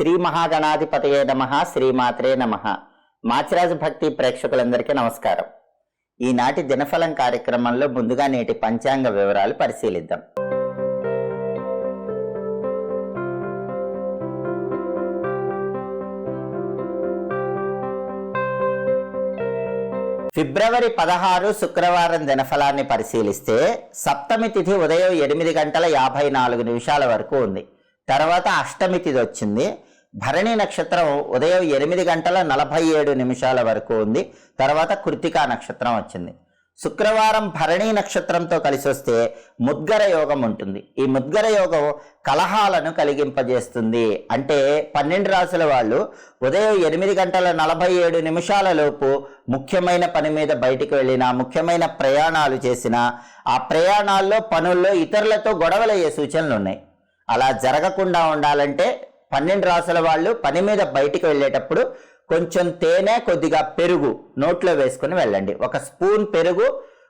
శ్రీ మహాగణాధిపతయే నమ శ్రీమాత్రే నమ. మాచిరాజు భక్తి ప్రేక్షకులందరికీ నమస్కారం. ఈనాటి దినఫలం కార్యక్రమంలో ముందుగా నేటి పంచాంగ వివరాలు పరిశీలిద్దాం. ఫిబ్రవరి పదహారు శుక్రవారం దినఫలాన్ని పరిశీలిస్తే సప్తమి తిథి ఉదయం ఎనిమిది గంటల యాభై నాలుగు నిమిషాల వరకు ఉంది. తర్వాత అష్టమి తిథి వచ్చింది. భరణి నక్షత్రం ఉదయం ఎనిమిది గంటల నలభై ఏడు నిమిషాల వరకు ఉంది. తర్వాత కృతికా నక్షత్రం వచ్చింది. శుక్రవారం భరణి నక్షత్రంతో కలిసి వస్తే ముద్గర యోగం ఉంటుంది. ఈ ముద్గర యోగం కలహాలను కలిగింపజేస్తుంది. అంటే పన్నెండు రాసుల వాళ్ళు ఉదయం ఎనిమిది గంటల నలభై ఏడు నిమిషాలలోపు ముఖ్యమైన పని మీద బయటికి వెళ్ళినా ముఖ్యమైన ప్రయాణాలు చేసినా ఆ ప్రయాణాల్లో పనుల్లో ఇతరులతో గొడవలయ్యే సూచనలు ఉన్నాయి అలా జరగకుండా ఉండాలంటే పన్నెండు రాసుల వాళ్ళు పని మీద బయటికి వెళ్ళేటప్పుడు కొంచెం తేనె కొద్దిగా పెరుగు నోట్లో వేసుకుని వెళ్ళండి. ఒక స్పూన్ పెరుగు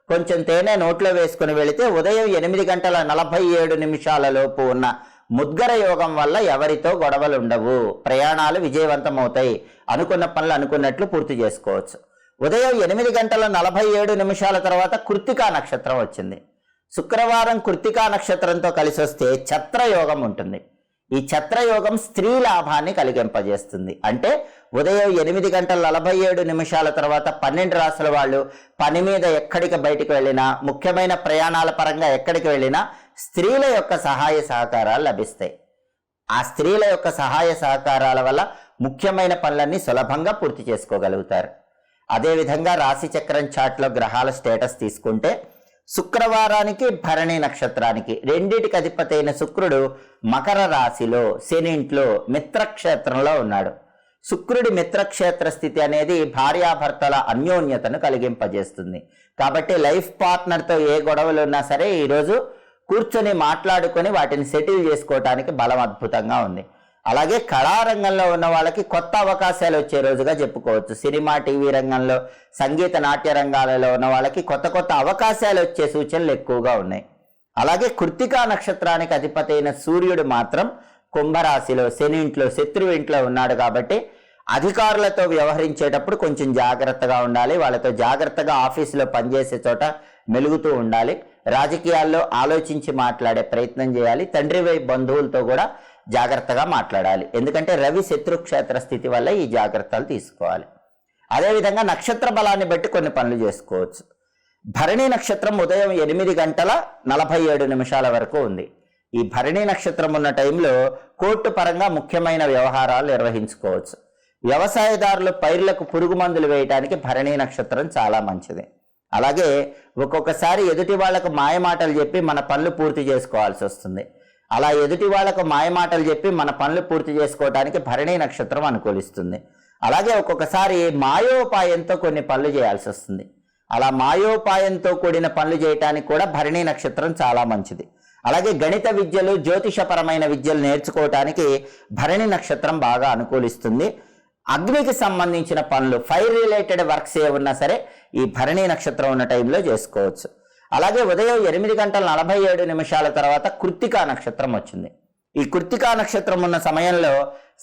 కొంచెం తేనె నోట్లో వేసుకుని వెళితే ఉదయం ఎనిమిది గంటల నలభై ఏడు నిమిషాల లోపు ఉన్న ముద్గర యోగం వల్ల ఎవరితో గొడవలు ఉండవు. ప్రయాణాలు విజయవంతమవుతాయి. అనుకున్న పనులు అనుకున్నట్లు పూర్తి చేసుకోవచ్చు. ఉదయం ఎనిమిది గంటల నలభై ఏడు నిమిషాల తర్వాత కృత్తికా నక్షత్రం వచ్చింది. శుక్రవారం కృత్తికా నక్షత్రంతో కలిసి వస్తే ఛత్రయోగం ఉంటుంది. ఈ ఛత్రయోగం స్త్రీ లాభాన్ని కలిగింపజేస్తుంది. అంటే ఉదయం ఎనిమిది గంటల నలభై ఏడు నిమిషాల తర్వాత పన్నెండు రాసుల వాళ్ళు పని మీద ఎక్కడికి బయటికి వెళ్ళినా ముఖ్యమైన ప్రయాణాల పరంగా ఎక్కడికి వెళ్ళినా స్త్రీల యొక్క సహాయ సహకారాలు లభిస్తాయి. ఆ స్త్రీల యొక్క సహాయ సహకారాల వల్ల ముఖ్యమైన పనులన్నీ సులభంగా పూర్తి చేసుకోగలుగుతారు. అదేవిధంగా రాశి చక్రం చాట్లో గ్రహాల స్టేటస్ తీసుకుంటే శుక్రవారానికి భరణి నక్షత్రానికి రెండిటికి అధిపతైన శుక్రుడు మకర రాశిలో శనింట్లో మిత్రక్షేత్రంలో ఉన్నాడు. శుక్రుడి మిత్రక్షేత్ర స్థితి అనేది భార్యాభర్తల అన్యోన్యతను కలిగింపజేస్తుంది. కాబట్టి లైఫ్ పార్ట్నర్తో ఏ గొడవలు ఉన్నా సరే ఈరోజు కూర్చొని మాట్లాడుకొని వాటిని సెటిల్ చేసుకోవటానికి బలం అద్భుతంగా ఉంది. అలాగే కళారంగంలో ఉన్న వాళ్ళకి కొత్త అవకాశాలు వచ్చే రోజుగా చెప్పుకోవచ్చు. సినిమా టీవీ రంగంలో సంగీత నాట్య రంగాలలో ఉన్న వాళ్ళకి కొత్త కొత్త అవకాశాలు వచ్చే సూచనలు ఎక్కువగా ఉన్నాయి. అలాగే కృత్తికా నక్షత్రానికి అధిపతి అయిన సూర్యుడు మాత్రం కుంభరాశిలో శని ఇంట్లో శత్రువు ఇంట్లో ఉన్నాడు కాబట్టి అధికారులతో వ్యవహరించేటప్పుడు కొంచెం జాగ్రత్తగా ఉండాలి. వాళ్ళతో జాగ్రత్తగా ఆఫీసులో పనిచేసే చోట మెలుగుతూ ఉండాలి. రాజకీయాల్లో ఆలోచించి మాట్లాడే ప్రయత్నం చేయాలి. తండ్రి వైపు బంధువులతో కూడా జాగ్రత్తగా మాట్లాడాలి. ఎందుకంటే రవి శత్రుక్షేత్ర స్థితి వల్ల ఈ జాగ్రత్తలు తీసుకోవాలి. అదేవిధంగా నక్షత్ర బలాన్ని బట్టి కొన్ని పనులు చేసుకోవచ్చు. భరణి నక్షత్రం ఉదయం ఎనిమిది గంటల నలభై ఏడు నిమిషాల వరకు ఉంది. ఈ భరణి నక్షత్రం ఉన్న టైంలో కోర్టు పరంగా ముఖ్యమైన వ్యవహారాలు నిర్వహించుకోవచ్చు. వ్యవసాయదారులు పైర్లకు పురుగు మందులు వేయడానికి భరణి నక్షత్రం చాలా మంచిది. అలాగే ఒక్కొక్కసారి ఎదుటి వాళ్ళకు మాయమాటలు చెప్పి మన పనులు పూర్తి చేసుకోవాల్సి వస్తుంది. అలా ఎదుటి వాళ్ళకు మాయమాటలు చెప్పి మన పనులు పూర్తి చేసుకోవడానికి భరణి నక్షత్రం అనుకూలిస్తుంది. అలాగే ఒక్కొక్కసారి మాయోపాయంతో కొన్ని పనులు చేయాల్సి వస్తుంది. అలా మాయోపాయంతో కూడిన పనులు చేయటానికి కూడా భరణి నక్షత్రం చాలా మంచిది. అలాగే గణిత విద్యలు జ్యోతిషపరమైన విద్యలు నేర్చుకోవటానికి భరణి నక్షత్రం బాగా అనుకూలిస్తుంది. అగ్నికి సంబంధించిన పనులు ఫైర్ రిలేటెడ్ వర్క్స్ ఏ ఉన్నా సరే ఈ భరణి నక్షత్రం ఉన్న టైంలో చేసుకోవచ్చు. అలాగే ఉదయం ఎనిమిది గంటల నలభై ఏడు నిమిషాల తర్వాత కృత్తికా నక్షత్రం వచ్చింది. ఈ కృత్తికా నక్షత్రం ఉన్న సమయంలో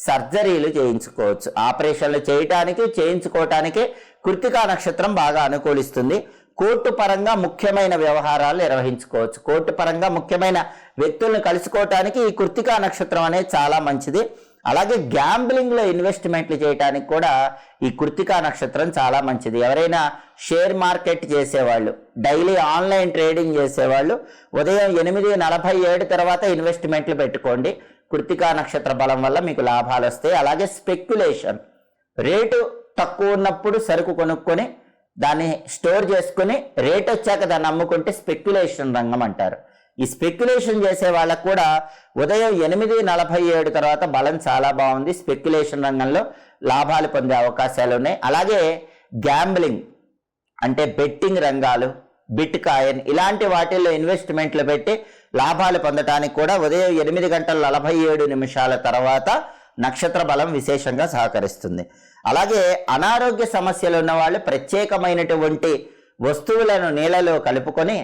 సర్జరీలు చేయించుకోవచ్చు. ఆపరేషన్లు చేయటానికి చేయించుకోవటానికి కృత్తికా నక్షత్రం బాగా అనుకూలిస్తుంది. కోర్టు పరంగా ముఖ్యమైన వ్యవహారాలు నిర్వహించుకోవచ్చు. కోర్టు పరంగా ముఖ్యమైన వ్యక్తులను కలుసుకోవటానికి ఈ కృత్తికా నక్షత్రం అనేది చాలా మంచిది. అలాగే గ్యాంబ్లింగ్లో ఇన్వెస్ట్మెంట్లు చేయడానికి కూడా ఈ కృత్తికా నక్షత్రం చాలా మంచిది. ఎవరైనా షేర్ మార్కెట్ చేసేవాళ్ళు డైలీ ఆన్లైన్ ట్రేడింగ్ చేసేవాళ్ళు ఉదయం ఎనిమిది నలభై ఏడు తర్వాత ఇన్వెస్ట్మెంట్లు పెట్టుకోండి. కృత్తికా నక్షత్ర బలం వల్ల మీకు లాభాలు వస్తాయి. అలాగే స్పెక్యులేషన్ రేటు తక్కువ ఉన్నప్పుడు సరుకు కొనుక్కొని దాన్ని స్టోర్ చేసుకుని రేట్ వచ్చాక దాన్ని అమ్ముకుంటే స్పెక్యులేషన్ రంగం అంటారు. ఈ స్పెక్యులేషన్ చేసే వాళ్ళకు కూడా ఉదయం ఎనిమిది నలభై ఏడు తర్వాత బలం చాలా బాగుంది. స్పెక్యులేషన్ రంగంలో లాభాలు పొందే అవకాశాలు ఉన్నాయి. అలాగే గ్యాంబ్లింగ్ అంటే బెట్టింగ్ రంగాలు బిట్ కాయిన్ ఇలాంటి వాటిల్లో ఇన్వెస్ట్మెంట్లు పెట్టి లాభాలు పొందటానికి కూడా ఉదయం ఎనిమిది గంటల నలభై ఏడు నిమిషాల తర్వాత నక్షత్ర బలం విశేషంగా సహకరిస్తుంది. అలాగే అనారోగ్య సమస్యలు ఉన్న వాళ్ళు ప్రత్యేకమైనటువంటి వస్తువులను నీళ్ళలో కలుపుకొని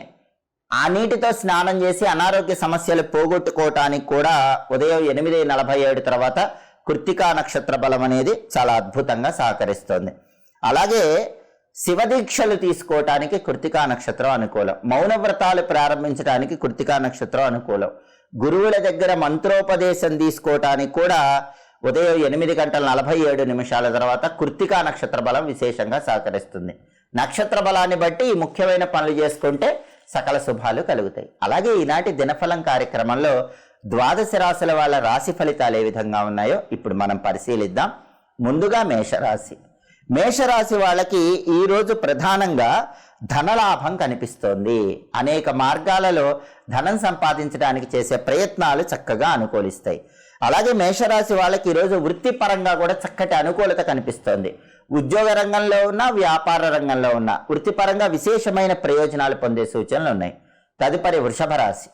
ఆ నీటితో స్నానం చేసి అనారోగ్య సమస్యలు పోగొట్టుకోవటానికి కూడా ఉదయం ఎనిమిది నలభై ఏడు తర్వాత కృత్తికా నక్షత్ర బలం అనేది చాలా అద్భుతంగా సహకరిస్తుంది. అలాగే శివదీక్షలు తీసుకోవటానికి కృత్తికా నక్షత్రం అనుకూలం. మౌన వ్రతాలు ప్రారంభించడానికి కృత్తికా నక్షత్రం అనుకూలం. గురువుల దగ్గర మంత్రోపదేశం తీసుకోవటానికి కూడా ఉదయం ఎనిమిది గంటల నలభై ఏడు నిమిషాల తర్వాత కృత్తికా నక్షత్ర బలం విశేషంగా సహకరిస్తుంది. నక్షత్ర బలాన్ని బట్టి ఈ ముఖ్యమైన పనులు చేసుకుంటే సకల శుభాలు కలుగుతాయి. అలాగే ఈనాటి దినఫలం కార్యక్రమంలో ద్వాదశ రాశుల వాళ్ళ రాశి ఫలితాలు ఏ విధంగా ఉన్నాయో ఇప్పుడు మనం పరిశీలిద్దాం. ముందుగా మేషరాశి. మేషరాశి వాళ్ళకి ఈరోజు ప్రధానంగా ధనలాభం కనిపిస్తోంది. అనేక మార్గాలలో ధనం సంపాదించడానికి చేసే ప్రయత్నాలు చక్కగా అనుకూలిస్తాయి. అలాగే మేషరాశి వాళ్ళకి ఈరోజు వృత్తిపరంగా కూడా చక్కటి అనుకూలత కనిపిస్తోంది. ఉద్యోగ రంగంలో ఉన్న వ్యాపార రంగంలో ఉన్న వృత్తిపరంగా విశేషమైన ప్రయోజనాలు పొందే సూచనలు ఉన్నాయి. తదుపరి వృషభ రాశి.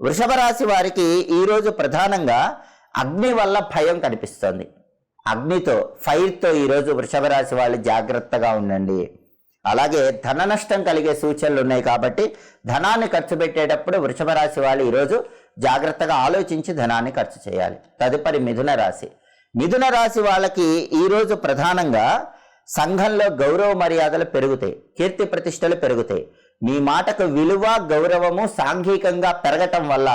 వృషభ రాశి వారికి ఈరోజు ప్రధానంగా అగ్ని వల్ల భయం కనిపిస్తోంది. అగ్నితో ఫైర్తో ఈరోజు వృషభ రాశి వాళ్ళు జాగ్రత్తగా ఉండండి. అలాగే ధన నష్టం కలిగే సూచనలు ఉన్నాయి కాబట్టి ధనాన్ని ఖర్చు పెట్టేటప్పుడు వృషభ రాశి వాళ్ళు ఈరోజు జాగ్రత్తగా ఆలోచించి ధనాన్ని ఖర్చు చేయాలి. తదుపరి మిథున రాశి. మిథున రాశి వాళ్ళకి ఈరోజు ప్రధానంగా సంఘంలో గౌరవ మర్యాదలు పెరుగుతాయి కీర్తి ప్రతిష్టలు పెరుగుతాయి. మీ మాటకు విలువ గౌరవము సాంఘికంగా పెరగటం వల్ల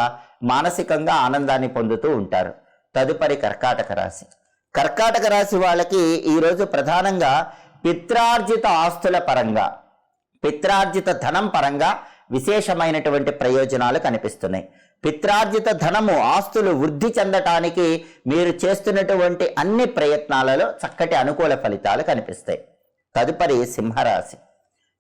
మానసికంగా ఆనందాన్ని పొందుతూ ఉంటారు. తదుపరి కర్కాటక రాశి. కర్కాటక రాశి వాళ్ళకి ఈరోజు ప్రధానంగా పిత్రార్జిత ఆస్తుల పరంగా పిత్రార్జిత ధనం పరంగా విశేషమైనటువంటి ప్రయోజనాలు కనిపిస్తున్నాయి. పిత్రార్జిత ధనము ఆస్తులు వృద్ధి చెందటానికి మీరు చేస్తున్నటువంటి అన్ని ప్రయత్నాలలో చక్కటి అనుకూల ఫలితాలు కనిపిస్తాయి. తదుపరి సింహరాశి.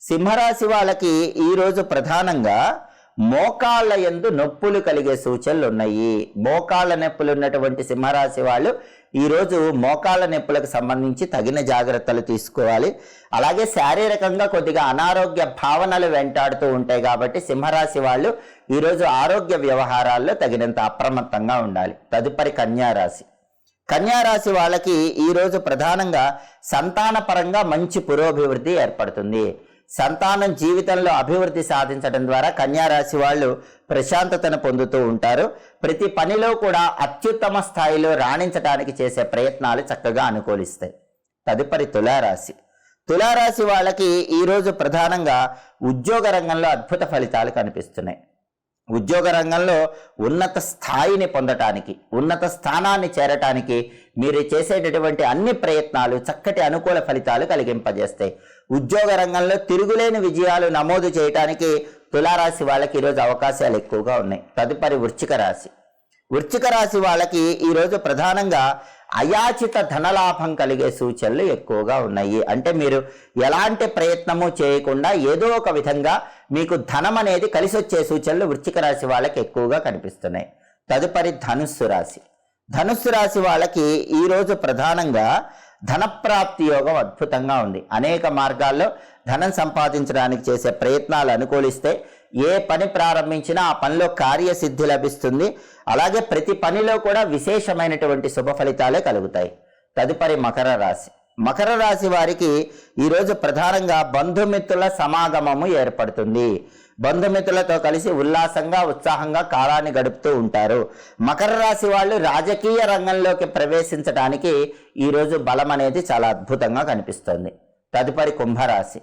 సింహరాశి వాళ్ళకి ఈరోజు ప్రధానంగా మోకాళ్ళ ఎందు నొప్పులు కలిగే సూచనలు ఉన్నాయి. మోకాళ్ళ నొప్పులు ఉన్నటువంటి సింహరాశి వాళ్ళు ఈరోజు మోకాళ్ళ నొప్పులకు సంబంధించి తగిన జాగ్రత్తలు తీసుకోవాలి. అలాగే శారీరకంగా కొద్దిగా అనారోగ్య భావనలు వెంటాడుతూ ఉంటాయి కాబట్టి సింహరాశి వాళ్ళు ఈరోజు ఆరోగ్య వ్యవహారాల్లో తగినంత అప్రమత్తంగా ఉండాలి. తదుపరి కన్యారాశి. కన్యారాశి వాళ్ళకి ఈరోజు ప్రధానంగా సంతాన పరంగా మంచి పురోభివృద్ధి ఏర్పడుతుంది. సంతానం జీవితంలో అభివృద్ధి సాధించడం ద్వారా కన్యారాశి వాళ్ళు ప్రశాంతతను పొందుతూ ఉంటారు. ప్రతి పనిలో కూడా అత్యుత్తమ స్థాయిలో రాణించడానికి చేసే ప్రయత్నాలు చక్కగా అనుకూలిస్తాయి. తదుపరి తులారాశి. తులారాశి వాళ్ళకి ఈరోజు ప్రధానంగా ఉద్యోగ రంగంలో అద్భుత ఫలితాలు కనిపిస్తున్నాయి. ఉద్యోగ రంగంలో ఉన్నత స్థాయిని పొందటానికి ఉన్నత స్థానాన్ని చేరటానికి మీరు చేసేటటువంటి అన్ని ప్రయత్నాలు చక్కటి అనుకూల ఫలితాలు కలిగింపజేస్తాయి. ఉద్యోగ రంగంలో తిరుగులేని విజయాలు నమోదు చేయటానికి తులారాశి వాళ్ళకి ఈరోజు అవకాశాలు ఎక్కువగా ఉన్నాయి. తదుపరి వృశ్చిక రాశి. వృశ్చిక రాశి వాళ్ళకి ఈరోజు ప్రధానంగా అయాచిత ధనలాభం కలిగే సూచనలు ఎక్కువగా ఉన్నాయి. అంటే మీరు ఎలాంటి ప్రయత్నము చేయకుండా ఏదో ఒక విధంగా మీకు ధనం అనేది కలిసి వచ్చే సూచనలు వృచ్చిక రాశి వాళ్ళకి ఎక్కువగా కనిపిస్తున్నాయి. తదుపరి ధనుస్సు రాశి. ధనుస్సు రాశి వాళ్ళకి ఈరోజు ప్రధానంగా ధనప్రాప్తి యోగం అద్భుతంగా ఉంది. అనేక మార్గాల్లో ధనం సంపాదించడానికి చేసే ప్రయత్నాలు అనుకూలిస్తే ఏ పని ప్రారంభించినా ఆ పనిలో కార్యసిద్ధి లభిస్తుంది. అలాగే ప్రతి పనిలో కూడా విశేషమైనటువంటి శుభ ఫలితాలే కలుగుతాయి. తదుపరి మకర రాశి. మకర రాశి వారికి ఈరోజు ప్రధానంగా బంధుమిత్రుల సమాగమము ఏర్పడుతుంది. బంధుమిత్రులతో కలిసి ఉల్లాసంగా ఉత్సాహంగా కాలాన్ని గడుపుతూ ఉంటారు. మకర రాశి వాళ్ళు రాజకీయ రంగంలోకి ప్రవేశించడానికి ఈరోజు బలం అనేది చాలా అద్భుతంగా కనిపిస్తుంది. తదుపరి కుంభరాశి.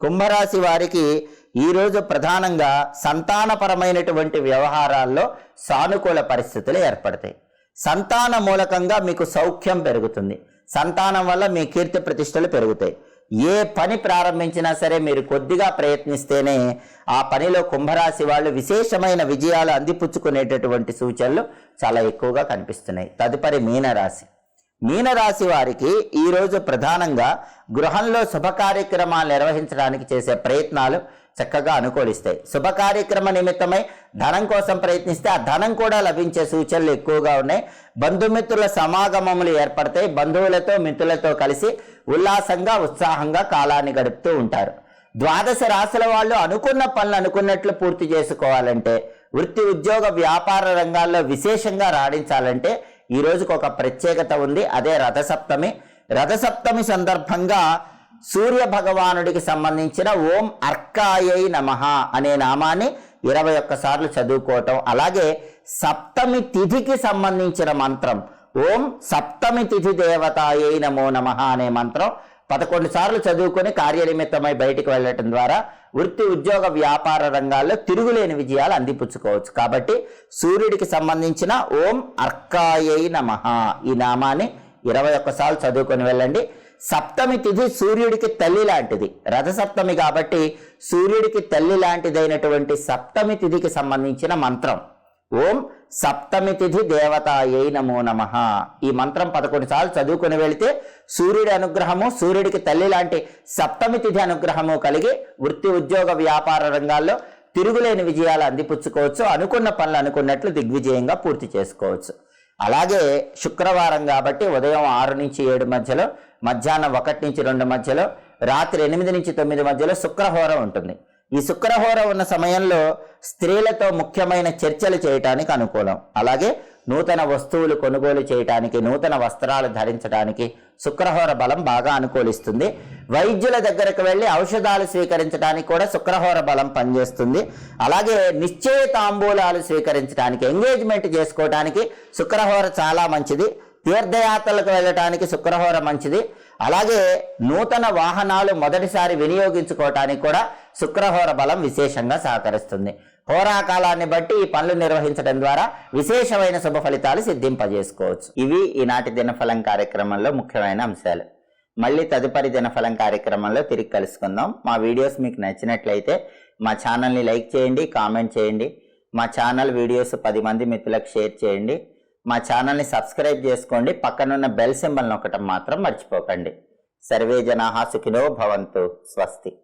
కుంభరాశి వారికి ఈరోజు ప్రధానంగా సంతానపరమైనటువంటి వ్యవహారాల్లో సానుకూల పరిస్థితులు ఏర్పడతాయి. సంతాన మూలకంగా మీకు సౌఖ్యం పెరుగుతుంది. సంతానం వల్ల మీ కీర్తి ప్రతిష్టలు పెరుగుతాయి. ఏ పని ప్రారంభించినా సరే మీరు కొద్దిగా ప్రయత్నిస్తేనే ఆ పనిలో కుంభరాశి వాళ్ళు విశేషమైన విజయాలు అందిపుచ్చుకునేటటువంటి సూచనలు చాలా ఎక్కువగా కనిపిస్తున్నాయి. తదుపరి మీనరాశి. మీనరాశి వారికి ఈరోజు ప్రధానంగా గృహంలో శుభ కార్యక్రమాలు నిర్వహించడానికి చేసే ప్రయత్నాలు చక్కగా అనుకూలిస్తాయి. శుభ కార్యక్రమ నిమిత్తమై ధనం కోసం ప్రయత్నిస్తే ఆ ధనం కూడా లభించే సూచనలు ఎక్కువగా ఉన్నాయి. బంధుమిత్రుల సమాగమములు ఏర్పడతాయి. బంధువులతో మిత్రులతో కలిసి ఉల్లాసంగా ఉత్సాహంగా కాలాన్ని గడుపుతూ ఉంటారు. ద్వాదశ రాశుల వాళ్ళు అనుకున్న పనులు అనుకున్నట్లు పూర్తి చేసుకోవాలంటే వృత్తి ఉద్యోగ వ్యాపార రంగాల్లో విశేషంగా రాణించాలంటే ఈ రోజుకు ఒక ప్రత్యేకత ఉంది. అదే రథసప్తమి. రథసప్తమి సందర్భంగా సూర్య భగవానుడికి సంబంధించిన ఓం అర్కాయై నమః అనే నామాన్ని ఇరవై ఒక్కసార్లు చదువుకోవటం. అలాగే సప్తమి తిథికి సంబంధించిన మంత్రం. ఓం సప్తమి తిథి దేవతాయై నమో నమ అనే మంత్రం పదకొండు సార్లు చదువుకొని కార్యనిమిత్తమై బయటికి వెళ్ళటం ద్వారా వృత్తి ఉద్యోగ వ్యాపార రంగాల్లో తిరుగులేని విజయాలు అందిపుచ్చుకోవచ్చు. కాబట్టి సూర్యుడికి సంబంధించిన ఓం అర్కాయై నమ ఈ నామాన్ని ఇరవై ఒక్కసార్లు చదువుకొని వెళ్ళండి. సప్తమి తిథి సూర్యుడికి తల్లి లాంటిది. రథసప్తమి కాబట్టి సూర్యుడికి తల్లి లాంటిదైనటువంటి సప్తమి తిథికి సంబంధించిన మంత్రం. ఓం సప్తమి తిథి దేవతాయై నమో నమ. ఈ మంత్రం పదకొండు సార్లు చదువుకుని వెళితే సూర్యుడి అనుగ్రహము సూర్యుడికి తల్లి లాంటి సప్తమి తిథి అనుగ్రహము కలిగి వృత్తి ఉద్యోగ వ్యాపార రంగాల్లో తిరుగులేని విజయాలు అందిపుచ్చుకోవచ్చు అనుకున్న పనులు అనుకున్నట్లు దిగ్విజయంగా పూర్తి చేసుకోవచ్చు. అలాగే శుక్రవారం కాబట్టి ఉదయం ఆరు నుంచి ఏడు మధ్యలో మధ్యాహ్నం ఒకటి నుంచి రెండు మధ్యలో రాత్రి ఎనిమిది నుంచి తొమ్మిది మధ్యలో శుక్రహోరం ఉంటుంది. ఈ శుక్రహోర ఉన్న సమయంలో స్త్రీలతో ముఖ్యమైన చర్చలు చేయటానికి అనుకూలం. అలాగే నూతన వస్తువులు కొనుగోలు చేయటానికి నూతన వస్త్రాలు ధరించడానికి శుక్రహోర బలం బాగా అనుకూలిస్తుంది. వైద్యుల దగ్గరకు వెళ్ళి ఔషధాలు స్వీకరించడానికి కూడా శుక్రహోర బలం పనిచేస్తుంది. అలాగే నిశ్చయ తాంబూలాలు స్వీకరించడానికి ఎంగేజ్మెంట్ చేసుకోవడానికి శుక్రహోర చాలా మంచిది. తీర్థయాత్రలకు వెళ్ళటానికి శుక్రహోర మంచిది. అలాగే నూతన వాహనాలు మొదటిసారి వినియోగించుకోవటానికి కూడా శుక్రహోర బలం విశేషంగా సహకరిస్తుంది. హోరాకాలాన్ని బట్టి ఈ పనులు నిర్వహించడం ద్వారా విశేషమైన శుభ ఫలితాలు సిద్ధింపజేసుకోవచ్చు. ఇవి ఈనాటి దినఫలం కార్యక్రమంలో ముఖ్యమైన అంశాలు. మళ్ళీ తదుపరి దినఫలం కార్యక్రమంలో తిరిగి కలుసుకుందాం. మా వీడియోస్ మీకు నచ్చినట్లయితే మా ఛానల్ని లైక్ చేయండి కామెంట్ చేయండి. మా ఛానల్ వీడియోస్ పది మంది మిత్రులకు షేర్ చేయండి. మా ఛానల్ని సబ్స్క్రైబ్ చేసుకోండి. పక్కనున్న బెల్ సింబల్ నొక్కటం మాత్రం మర్చిపోకండి. సర్వే జనాహా సుఖినో భవంతు. స్వస్తి.